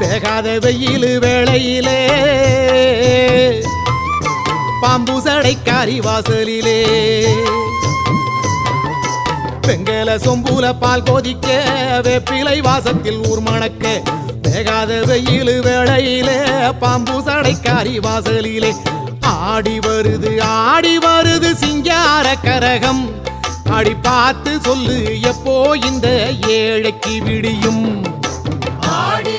வேகாத வெயில் வேளையிலே பாம்பு சடைக்காரி வாசலிலே. வெங்கல சொம்புல பால் கொதிக்க வேப்பிலை வாசத்தில் ஊர் மணக்க வேகாத வெயில் வேளையிலே பாம்பு சடைக்காரி வாசலிலே. ஆடி வருது ஆடி வருது சிங்கார கரகம். அடி பார்த்து சொல்லு எப்போ இந்த ஏழைக்கு விடியும்? ஆடி